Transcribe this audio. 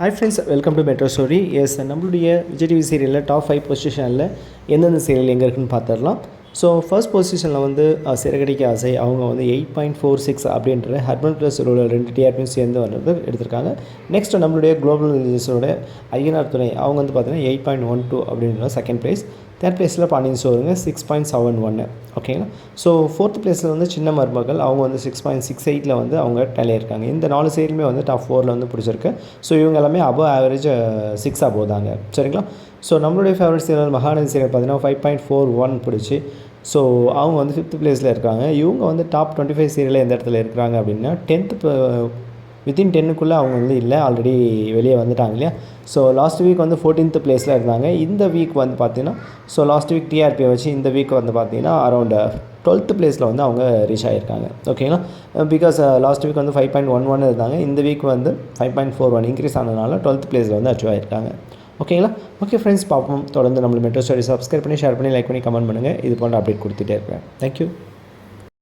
Hi friends welcome to metro story yes நம்மளுடைய Vijay TV சீரியலில் top five பொசிஷனில் எந்தெந்த சீரியல் எங்கே இருக்குன்னு பார்த்துடலாம் ஸோ ஃபர்ஸ்ட் பொசிஷனில் வந்து சிறகடிக்க ஆசை. அவங்க வந்து எயிட் பாயிண்ட் ஃபோர் சிக்ஸ் அப்படின்ற ஹர்பன் ப்ளஸ் ரூரல் ரெண்டு டிஆர்பியும் சேர்ந்து வந்து எடுத்திருக்காங்க. நெக்ஸ்ட் நம்மளுடைய குளோபல் ரிலீஸோட ஐயனார் துணை. அவங்க வந்து பார்த்தீங்கன்னா எயிட் பாயிண்ட் ஒன் டூ அப்படின்ற செகண்ட் ப்ளேஸ் தேர்ட் ப்ளேஸில் பாண்டியன் ஸ்டோருங்க சிக்ஸ் பாயிண்ட் செவன் ஒன்று ஓகேங்களா ஸோ ஃபோர்த் ப்ளேஸில் வந்து சின்ன மருமகள் அவங்க வந்து சிக்ஸ் பாயிண்ட் சிக்ஸ் எயிட்டில் வந்து அவங்க டேலி இருக்காங்க. இந்த நாலு சைடுமே வந்து டாப் ஃபோரில் வந்து பிடிச்சிருக்கு. ஸோ இவங்க எல்லாமே அபவ் ஆவரேஜ் சிக்ஸ் அபோவ் தாங்க. சரிங்களா? ஸோ நம்மளுடைய ஃபேவரட் சீரியல் மகாநதி சீரியல் பார்த்தீங்கன்னா ஃபைவ் பாயிண்ட் ஃபோர் ஒன் பிடிச்சி. ஸோ அவங்க வந்து ஃபிஃப்த் பிளேஸில் இருக்காங்க. இவங்க வந்து டாப் டுவெண்ட்டி ஃபைவ் சீரியலில் எந்த இடத்துல இருக்கிறாங்க அப்படின்னா டென்த்து வித்தின் டென்னுக்குள்ளே அவங்க வந்து இல்லை ஆல்ரெடி வெளியே வந்துட்டாங்க இல்லையா? ஸோ லாஸ்ட் வீக் வந்து ஃபோர்டீன்த் ப்ளேஸில் இருந்தாங்க. இந்த வீக் வந்து பார்த்தீங்கன்னா ஸோ லாஸ்ட் வீக் டிஆர்பியை வச்சு இந்த வீக் வந்து பார்த்தீங்கன்னா அரௌண்ட் டுவெல்த்து uh, ப்ளேஸில் வந்து அவங்க ரீச் ஆகியிருக்காங்க ஓகேங்களா பிகாஸ் லாஸ்ட் வீக் வந்து ஃபைவ் பாயிண்ட் ஒன் ஒன் இருந்தாங்க. இந்த வீக் வந்து five point four one increase ஆனதுனால டுவெல்த் ப்ளேஸில் வந்து அச்சீவ் ஆகியிருக்காங்க ஓகேங்களா ஓகே ஃப்ரெண்ட்ஸ் பார்ப்போம். தொடர்ந்து நம்ம மெட்ரோ ஸ்டோரி சப்ஸ்கிரைப் பண்ணி ஷேர் பண்ணி லைக் பண்ணி கமெண்ட் பண்ணுங்கள் இது போன்ற அப்டேட் கொடுத்துட்டே இருக்கிறேன் தேங்க்யூ